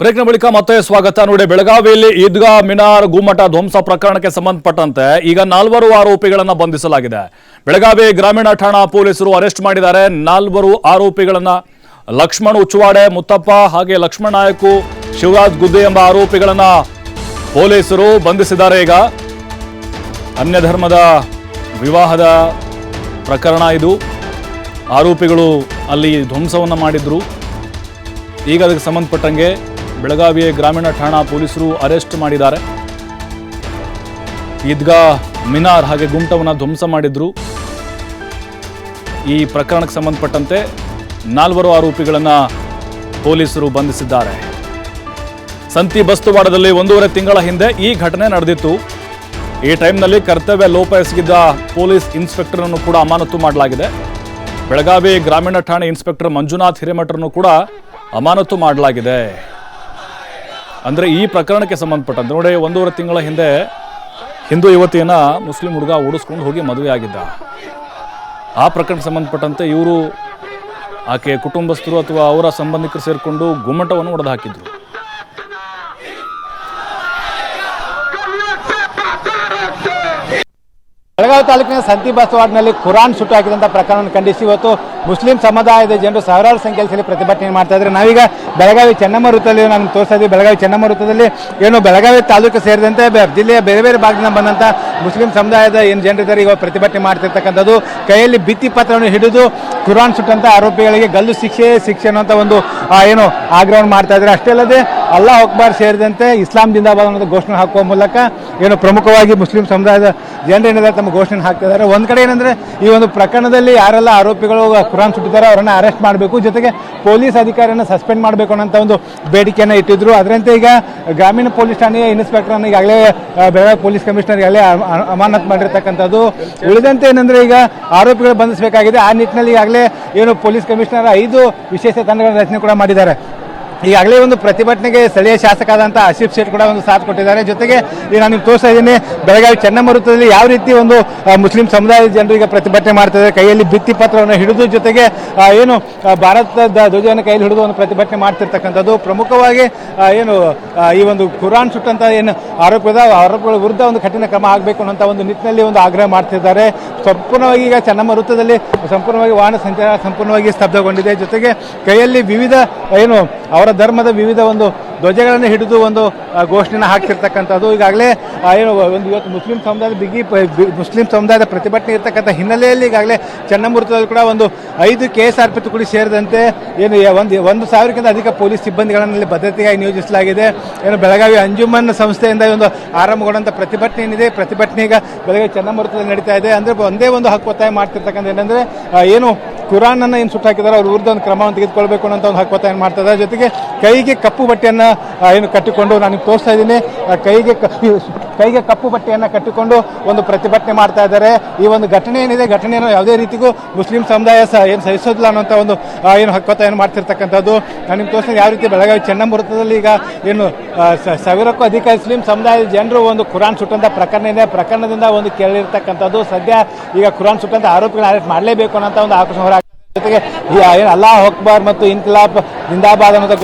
ಬ್ರೇಕ್ನ ಬಳಿಕ ಮತ್ತೆ ಸ್ವಾಗತ. ನೋಡಿ, ಬೆಳಗಾವಿಯಲ್ಲಿ ಈದ್ಗಾ ಮಿನಾರ್ ಗುಮ್ಮಟ ಧ್ವಂಸ ಪ್ರಕರಣಕ್ಕೆ ಸಂಬಂಧಪಟ್ಟಂತೆ ಈಗ ನಾಲ್ವರು ಆರೋಪಿಗಳನ್ನು ಬಂಧಿಸಲಾಗಿದೆ. ಬೆಳಗಾವಿ ಗ್ರಾಮೀಣ ಠಾಣಾ ಪೊಲೀಸರು ಅರೆಸ್ಟ್ ಮಾಡಿದ್ದಾರೆ. ನಾಲ್ವರು ಆರೋಪಿಗಳನ್ನು ಲಕ್ಷ್ಮಣ್ ಉಚ್ಚುವಾಡೆ, ಮುತ್ತಪ್ಪ ಹಾಗೆ ಲಕ್ಷ್ಮಣ ನಾಯಕು, ಶಿವರಾಜ್ ಗುದ್ದೆ ಎಂಬ ಆರೋಪಿಗಳನ್ನು ಪೊಲೀಸರು ಬಂಧಿಸಿದ್ದಾರೆ. ಈಗ ಅನ್ಯ ಧರ್ಮದ ವಿವಾಹದ ಪ್ರಕರಣ ಇದು. ಆರೋಪಿಗಳು ಅಲ್ಲಿ ಧ್ವಂಸವನ್ನು ಮಾಡಿದ್ರು. ಈಗ ಅದಕ್ಕೆ ಸಂಬಂಧಪಟ್ಟಂಗೆ ಬೆಳಗಾವಿಯ ಗ್ರಾಮೀಣ ಠಾಣಾ ಪೊಲೀಸರು ಅರೆಸ್ಟ್ ಮಾಡಿದ್ದಾರೆ. ಈದ್ಗಾ ಮಿನಾರ್ ಹಾಗೆ ಗುಂಟವನ್ನು ಧ್ವಂಸ ಮಾಡಿದ್ರು. ಈ ಪ್ರಕರಣಕ್ಕೆ ಸಂಬಂಧಪಟ್ಟಂತೆ ನಾಲ್ವರು ಆರೋಪಿಗಳನ್ನು ಪೊಲೀಸರು ಬಂಧಿಸಿದ್ದಾರೆ. ಸಂತಿ ಬಸ್ತುವಾಡದಲ್ಲಿ ಒಂದೂವರೆ ತಿಂಗಳ ಹಿಂದೆ ಈ ಘಟನೆ ನಡೆದಿತ್ತು. ಈ ಟೈಮ್ನಲ್ಲಿ ಕರ್ತವ್ಯ ಲೋಪ ಎಸಗಿದ್ದ ಪೊಲೀಸ್ ಇನ್ಸ್ಪೆಕ್ಟರ್ ಅನ್ನು ಕೂಡ ಅಮಾನತು ಮಾಡಲಾಗಿದೆ. ಬೆಳಗಾವಿ ಗ್ರಾಮೀಣ ಠಾಣೆ ಇನ್ಸ್ಪೆಕ್ಟರ್ ಮಂಜುನಾಥ್ ಹಿರೇಮಠರನ್ನು ಕೂಡ ಅಮಾನತು ಮಾಡಲಾಗಿದೆ. ಅಂದ್ರೆ ಈ ಪ್ರಕರಣಕ್ಕೆ ಸಂಬಂಧಪಟ್ಟಂತೆ ನೋಡಿ, ಒಂದೂವರೆ ತಿಂಗಳ ಹಿಂದೆ ಹಿಂದೂ ಯುವತಿಯನ್ನ ಮುಸ್ಲಿಂ ಹುಡುಗ ಓಡಿಸ್ಕೊಂಡು ಹೋಗಿ ಮದುವೆ ಆಗಿದ್ದ. ಆ ಪ್ರಕರಣಕ್ಕೆ ಸಂಬಂಧಪಟ್ಟಂತೆ ಇವರು ಆಕೆ ಕುಟುಂಬಸ್ಥರು ಅಥವಾ ಅವರ ಸಂಬಂಧಿಕರು ಸೇರಿಕೊಂಡು ಗುಮ್ಮಟವನ್ನು ಒಡೆದು ಹಾಕಿದ್ರು. ತಾಲೂಕಿನ ಸಂತಿ ಬಸವಾಡ್ನಲ್ಲಿ ಕುರಾನ್ ಸುಟ್ಟು ಹಾಕಿದಂಥ ಪ್ರಕರಣ ಖಂಡಿಸಿ ಇವತ್ತು ಮುಸ್ಲಿಂ ಸಮುದಾಯದ ಜನರು ಸಾವಿರಾರು ಸಂಖ್ಯೆಯಲ್ಲಿ ಪ್ರತಿಭಟನೆ ಮಾಡ್ತಾ ಇದ್ದಾರೆ. ನಾವೀಗ ಬೆಳಗಾವಿ ಚೆನ್ನಮ್ಮ ವೃತ್ತದಲ್ಲಿ ನಾನು ತೋರಿಸ್ತಾ ಬೆಳಗಾವಿ ಚೆನ್ನಮ್ಮ ವೃತ್ತದಲ್ಲಿ ಏನು ಬೆಳಗಾವಿ ತಾಲೂಕು ಸೇರಿದಂತೆ ಜಿಲ್ಲೆಯ ಬೇರೆ ಬೇರೆ ಭಾಗದಿಂದ ಬಂದಂಥ ಮುಸ್ಲಿಂ ಸಮುದಾಯದ ಏನು ಜನರಿದ್ದಾರೆ ಈಗ ಪ್ರತಿಭಟನೆ ಮಾಡ್ತಿರ್ತಕ್ಕಂಥದ್ದು. ಕೈಯಲ್ಲಿ ಭಿತ್ತಿ ಪತ್ರವನ್ನು ಹಿಡಿದು ಕುರಾನ್ ಸುಟ್ಟಂಥ ಆರೋಪಿಗಳಿಗೆ ಗಲ್ಲು ಶಿಕ್ಷೆ ಶಿಕ್ಷೆ ಅನ್ನೋಂಥ ಒಂದು ಏನು ಆಗ್ರಹವನ್ನು ಮಾಡ್ತಾ ಇದ್ದಾರೆ. ಅಷ್ಟೇ ಅಲ್ಲದೆ ಅಲ್ಲಾಹ್ ಅಕ್ಬಾರ್ ಸೇರಿದಂತೆ ಇಸ್ಲಾಂ ಜಿಂದಾಬಾದ್ ಅನ್ನೋದು ಘೋಷಣೆ ಹಾಕುವ ಮೂಲಕ ಏನು ಪ್ರಮುಖವಾಗಿ ಮುಸ್ಲಿಂ ಸಮುದಾಯದ ಜನರು ಏನಿದೆ ತಮ್ಮ ಘೋಷಣೆ ಹಾಕ್ತಿದ್ದಾರೆ. ಒಂದ್ ಕಡೆ ಏನಂದ್ರೆ ಈ ಒಂದು ಪ್ರಕರಣದಲ್ಲಿ ಯಾರೆಲ್ಲ ಆರೋಪಿಗಳು ಕುರಾನ್ ಸುಟ್ಟಿದ್ದಾರೆ ಅವರನ್ನ ಅರೆಸ್ಟ್ ಮಾಡಬೇಕು, ಜೊತೆಗೆ ಪೊಲೀಸ್ ಅಧಿಕಾರಿಯನ್ನು ಸಸ್ಪೆಂಡ್ ಮಾಡಬೇಕು ಅನ್ನೋಂಥ ಒಂದು ಬೇಡಿಕೆಯನ್ನು ಇಟ್ಟಿದ್ರು. ಅದರಂತೆ ಈಗ ಗ್ರಾಮೀಣ ಪೊಲೀಸ್ ಠಾಣೆಯ ಇನ್ಸ್ಪೆಕ್ಟರ್ ಅನ್ನ ಈಗಾಗಲೇ ಬೆಳಗಾವಿ ಪೊಲೀಸ್ ಕಮಿಷನರ್ ಈಗಾಗಲೇ ಅಮ- ಅಮ- ಅಮಾನತ್ ಮಾಡಿರ್ತಕ್ಕಂಥದ್ದು. ಉಳಿದಂತೆ ಏನಂದ್ರೆ ಈಗ ಆರೋಪಿಗಳು ಬಂಧಿಸಬೇಕಾಗಿದೆ. ಆ ನಿಟ್ಟಿನಲ್ಲಿ ಈಗಾಗಲೇ ಏನು ಪೊಲೀಸ್ ಕಮಿಷನರ್ ಐದು ವಿಶೇಷ ತಂಡಗಳ ರಚನೆ ಕೂಡ ಮಾಡಿದ್ದಾರೆ. ಈಗಾಗಲೇ ಒಂದು ಪ್ರತಿಭಟನೆಗೆ ಸ್ಥಳೀಯ ಶಾಸಕರಾದಂಥ ಆಶೀಫ್ ಶೇಟ್ ಕೂಡ ಒಂದು ಸಾಥ್ ಕೊಟ್ಟಿದ್ದಾರೆ. ಜೊತೆಗೆ ಈಗ ನಾನು ನಿಮ್ಗೆ ತೋರಿಸ್ತಾ ಇದ್ದೀನಿ, ಬೆಳಗಾವಿ ಚನ್ನಮರುತದಲ್ಲಿ ಯಾವ ರೀತಿ ಒಂದು ಮುಸ್ಲಿಂ ಸಮುದಾಯದ ಜನರಿಗೆ ಪ್ರತಿಭಟನೆ ಮಾಡ್ತಿದ್ದಾರೆ ಕೈಯಲ್ಲಿ ಭಿತ್ತಿ ಪತ್ರವನ್ನು ಹಿಡಿದು, ಜೊತೆಗೆ ಏನು ಭಾರತದ ಧ್ವಜವನ್ನು ಕೈಯಲ್ಲಿ ಹಿಡಿದು ಒಂದು ಪ್ರತಿಭಟನೆ ಮಾಡ್ತಿರ್ತಕ್ಕಂಥದ್ದು. ಪ್ರಮುಖವಾಗಿ ಏನು ಈ ಒಂದು ಕುರಾನ್ ಸುಟ್ಟಂತ ಏನು ಆರೋಪದ, ಆರೋಪಗಳ ವಿರುದ್ಧ ಒಂದು ಕಠಿಣ ಕ್ರಮ ಆಗಬೇಕು ಅನ್ನೋಂಥ ಒಂದು ನಿಟ್ಟಿನಲ್ಲಿ ಒಂದು ಆಗ್ರಹ ಮಾಡ್ತಿದ್ದಾರೆ. ಸಂಪೂರ್ಣವಾಗಿ ಈಗ ಚೆನ್ನಮ್ಮ ವೃತ್ತದಲ್ಲಿ ಸಂಪೂರ್ಣವಾಗಿ ವಾಹನ ಸಂಚಾರ ಸಂಪೂರ್ಣವಾಗಿ ಸ್ತಬ್ಧಗೊಂಡಿದೆ. ಜೊತೆಗೆ ಕೈಯಲ್ಲಿ ವಿವಿಧ, ಏನು, ಅವರ ಧರ್ಮದ ವಿವಿಧ ಒಂದು ಧ್ವಜಗಳನ್ನು ಹಿಡಿದು ಒಂದು ಘೋಷಣೆಯನ್ನು ಹಾಕ್ತಿರ್ತಕ್ಕಂಥದ್ದು. ಈಗಾಗಲೇ ಏನು, ಒಂದು ಇವತ್ತು ಮುಸ್ಲಿಂ ಸಮುದಾಯದ ಬಿಗಿ ಮುಸ್ಲಿಂ ಸಮುದಾಯದ ಪ್ರತಿಭಟನೆ ಇರ್ತಕ್ಕಂಥ ಹಿನ್ನೆಲೆಯಲ್ಲಿ ಈಗಾಗಲೇ ಚನ್ನಮೃತದಲ್ಲಿ ಕೂಡ ಒಂದು ಐದು ಕೆ ಎಸ್ ಆರ್ ಪಿ ತುಕಡಿ ಸೇರಿದಂತೆ ಏನು ಒಂದು ಒಂದು ಸಾವಿರಕ್ಕಿಂತ ಅಧಿಕ ಪೊಲೀಸ್ ಸಿಬ್ಬಂದಿಗಳನ್ನು ಭದ್ರತೆಗಾಗಿ ನಿಯೋಜಿಸಲಾಗಿದೆ. ಏನು, ಬೆಳಗಾವಿ ಅಂಜುಮನ್ ಸಂಸ್ಥೆಯಿಂದ ಒಂದು ಆರಂಭಗೊಂಡಂಥ ಪ್ರತಿಭಟನೆ ಏನಿದೆ? ಪ್ರತಿಭಟನೆ ಈಗ ಬೆಳಗಾವಿ ಚನ್ನಮೃತದಲ್ಲಿ ನಡೀತಾ ಇದೆ. ಅಂದರೆ ಒಂದೇ ಒಂದು ಹಕ್ಕು ಒತ್ತಾಯ ಮಾಡ್ತಿರ್ತಕ್ಕಂಥ ಏನಂದ್ರೆ ಏನು ಕುರಾನ್ ಅನ್ನ ಏನು ಸುಟ್ಟಾಕಿದ್ದಾರೆ ಅವ್ರ ವಿರುದ್ಧ ಒಂದು ಕ್ರಮವನ್ನು ತೆಗೆದುಕೊಳ್ಬೇಕು ಅಂತ ಒಂದು ಹಕ್ಕು ಏನು ಮಾಡ್ತಾ ಜೊತೆಗೆ ಕೈಗೆ ಕಪ್ಪು ಬಟ್ಟೆಯನ್ನ ಏನು ಕಟ್ಟಿಕೊಂಡು ನಾನು ತೋರಿಸ್ತಾ ಇದ್ದೀನಿ. ಕೈಗೆ ಕ- ಕೈಗೆ ಕಪ್ಪು ಬಟ್ಟೆಯನ್ನು ಕಟ್ಟಿಕೊಂಡು ಒಂದು ಪ್ರತಿಭಟನೆ ಮಾಡ್ತಾ ಇದ್ದಾರೆ. ಈ ಒಂದು ಘಟನೆ ಏನಿದೆ? ಘಟನೆಯನ್ನು ಯಾವುದೇ ರೀತಿಗೂ ಮುಸ್ಲಿಂ ಸಮುದಾಯ ಸಹ ಏನು ಸಹಿಸೋದಿಲ್ಲ ಅನ್ನೋಂಥ ಒಂದು ಏನು ಹಕ್ಕತ್ತ ಏನು ಮಾಡ್ತಿರ್ತಕ್ಕಂಥದ್ದು. ನಾನು ನಿಮ್ಗೆ ತೋರಿಸ್ತೀನಿ ಯಾವ ರೀತಿ ಬೆಳಗಾವಿ ಚೆನ್ನಮ್ಮ ವೃತ್ತದಲ್ಲಿ ಈಗ ಏನು ಸಾವಿರಕ್ಕೂ ಅಧಿಕ ಮುಸ್ಲಿಂ ಸಮುದಾಯದ ಜನರು ಒಂದು ಕುರಾನ್ ಸುಟ್ಟಂತ ಪ್ರಕರಣ ಇದೆ. ಪ್ರಕರಣದಿಂದ ಒಂದು ಕೇಳಿರ್ತಕ್ಕಂಥದ್ದು. ಸದ್ಯ ಈಗ ಕುರಾನ್ ಸುಟ್ಟಂತ ಆರೋಪಿಗಳು ಅರೆಸ್ಟ್ ಮಾಡಲೇಬೇಕು ಅನ್ನೋಂಥ ಒಂದು ಆಕ್ರೋಶ ಹೊರ ಜೊತೆಗೆ ಏನು ಅಲ್ಲಾ ಅಕ್ಬಾರ್ ಮತ್ತು ಇನ್ಕಿಲಾಬ್ ಜಿಂದಾಬಾದ್ ಅನ್ನೋದ